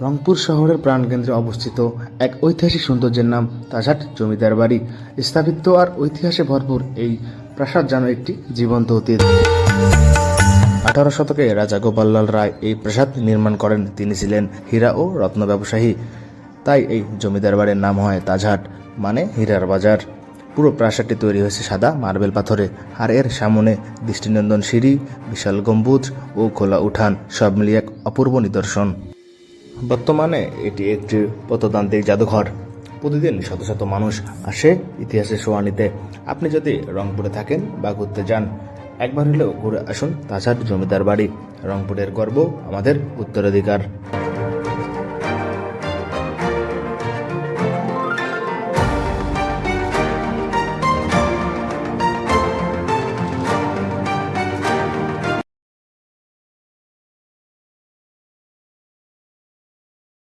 রংপুর শহরের প্রাণকেন্দ্রে অবস্থিত এক ঐতিহাসিক সৌন্দর্যের নাম তাজহাট জমিদার বাড়ি। স্থাপিত আর ঐতিহাসে ভরপুর এই প্রাসাদ যেন একটি জীবন্ত অতীত। আঠারো শতকে রাজা গোপাললাল রায় এই প্রাসাদ নির্মাণ করেন। তিনি ছিলেন হীরা ও রত্ন ব্যবসায়ী। তাই এই জমিদার বাড়ির নাম হয় তাজহাট মানে হীরার বাজার। পুরো প্রাসাদটি তৈরি হয়েছে সাদা মার্বেল পাথরে। আর এর সামনে দৃষ্টিনন্দন সিঁড়ি, বিশাল গম্বুজ ও খোলা উঠান, সব মিলিয়ে এক অপূর্ব নিদর্শন। বর্তমানে এটি একটি প্রত্নতান্ত্রিক জাদুঘর। প্রতিদিন শত শত মানুষ আসে ইতিহাসের সোয়া নিতে আপনি যদি রংপুরে থাকেন বা ঘুরতে যান, একবার হলেও ঘুরে আসুন তাছাড়া জমিদার বাড়ি। রংপুরের গর্ব আমাদের উত্তরাধিকার।